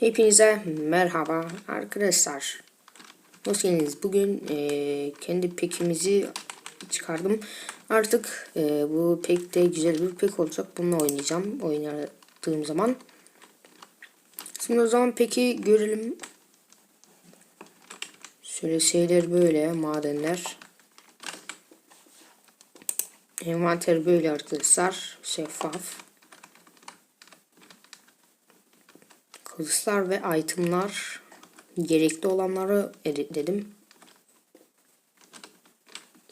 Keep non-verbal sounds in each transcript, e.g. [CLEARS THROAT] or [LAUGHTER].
Hepinize merhaba arkadaşlar. Hoş geldiniz. Bugün e, kendi pekimizi çıkardım. Artık e, bu pek de güzel bir pek olacak. Bununla oynayacağım. Oynadığım zaman. Şimdi o zaman peki görelim. Şöyle şeyler böyle madenler. Envanter böyle arkadaşlar. Şeffaf. Kılıçlar ve itemlar gerekli olanları editledim.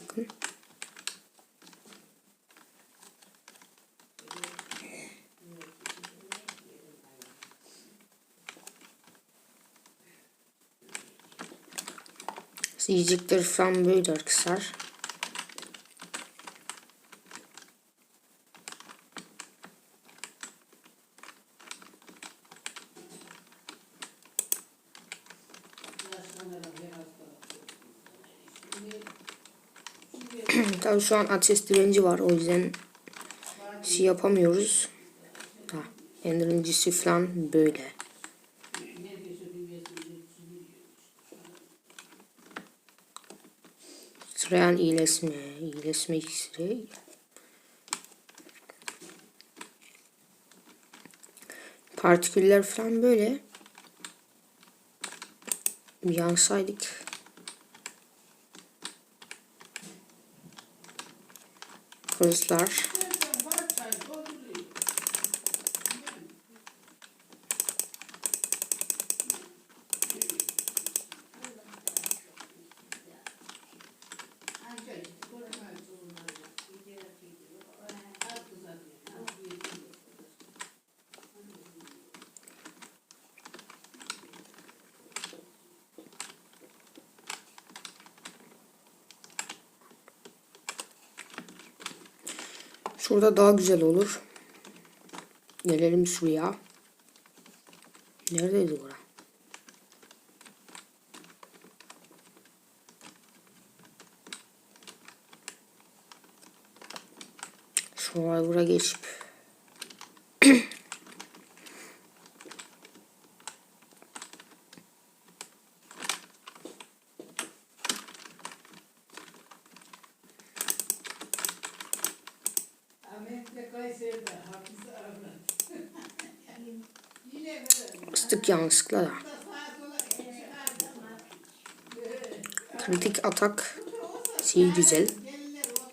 Bakın. Yiyecekler falan böyle arkadaşlar. Tabii şu an ateş direnci var o yüzden şey yapamıyoruz. Ha, endirincisi falan böyle. Sırayla iyileşme, iyileşme iksiri. Partiküller falan böyle. Yansaydık. Kızlar. Şurada daha güzel olur. Gelelim şuraya. Neredeydi bura? Şuraya bura geçip böyle ıstık yanlışlıkla da. Kritik atak şey güzel.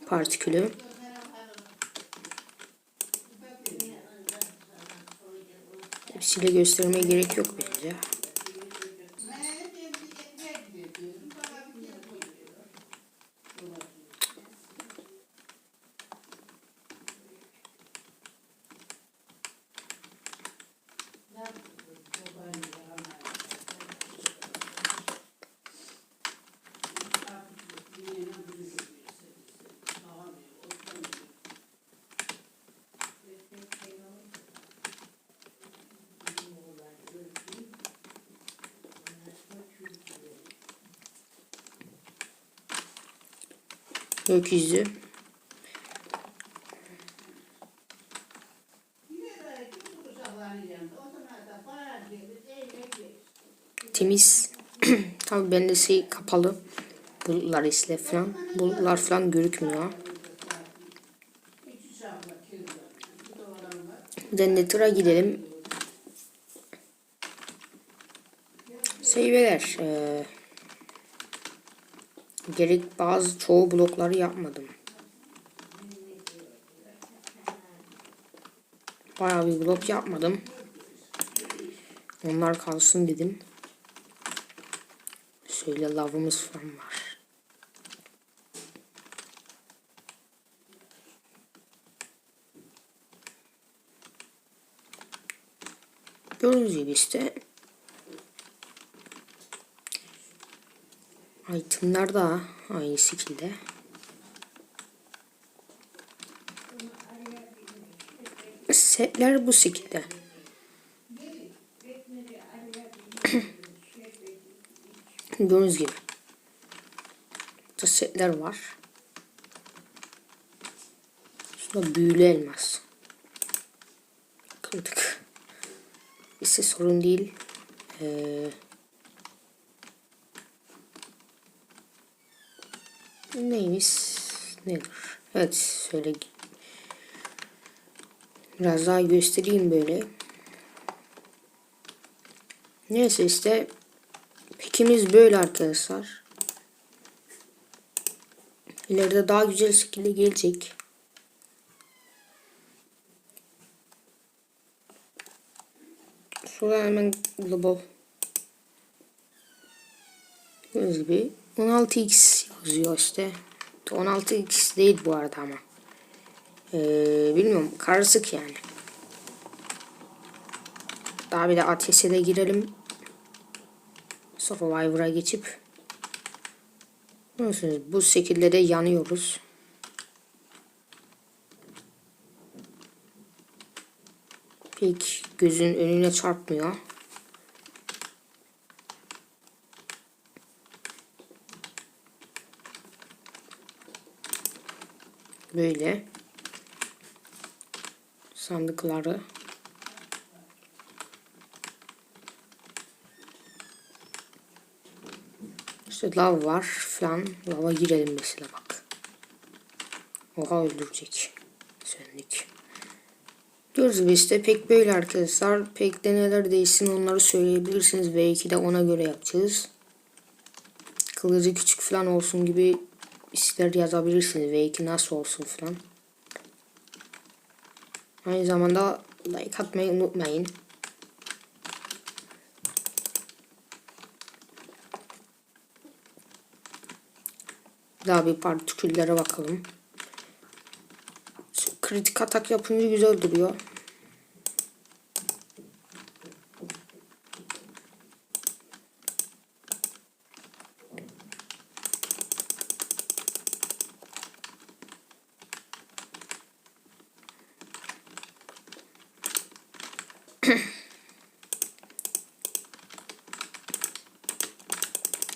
Partikülü. Hepsiyle göstermeye gerek yok bence. Ben de eğlen gelir. Temiz. [CLEARS THROAT] Tabii bende şey kapalı. Bulutlar isle falan. Bulutlar falan görükmüyor. Denneter'a gidelim. Seyveler. Ee, gerek bazı çoğu blokları yapmadım. Bayağı bir blok yapmadım. Onlar kalsın dedim. Şöyle lavımız falan var. Gördüğünüz gibi işte itemler da aynı şekilde. Setler bu şekilde. [CLEARS THROAT] Gördüğünüz gibi. Burada setler var. Şurada büyülü elmas. Kırdık. Ise sorun değil. Ee, neymiş? Nedir? Evet şöyle biraz daha göstereyim böyle. Neyse işte pekimiz böyle arkadaşlar. İleride daha güzel şekilde gelecek. Sonra hemen global. Gördüğünüz gibi 16x yazıyor işte. 16x değil bu arada ama. Ee, bilmiyorum karışık yani. Daha bir de ateşe de girelim. Survivor'a geçip. Görüyorsunuz bu şekilde de yanıyoruz. Pek gözün önüne çarpmıyor. Böyle sandıkları İşte lav var falan. Lava girelim mesela bak. Oha öldürecek. Söndük. Gördüğünüz gibi işte pek böyle arkadaşlar. Pek de neler değişsin onları söyleyebilirsiniz. Belki de ona göre yapacağız. Kılıcı küçük falan olsun gibi ister yazabilirsiniz. Belki nasıl olsun falan. Aynı zamanda like atmayı unutmayın. Daha bir partiküllere bakalım. Kritik atak yapınca güzel duruyor.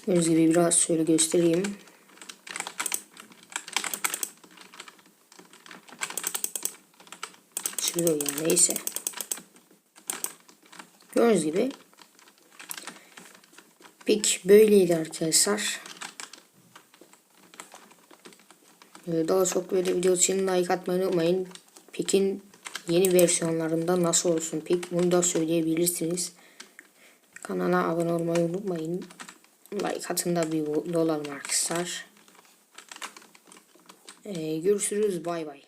Gördüğünüz gibi biraz şöyle göstereyim. Şurada ya neyse. Gördüğünüz gibi pek böyleydi arkadaşlar. Ee, Daha çok böyle video için like atmayı unutmayın. Pekin yeni versiyonlarında nasıl olsun pek bunu da söyleyebilirsiniz. Kanala abone olmayı unutmayın. Like atın da bir olalım arkadaşlar. Ee, görüşürüz bay bay.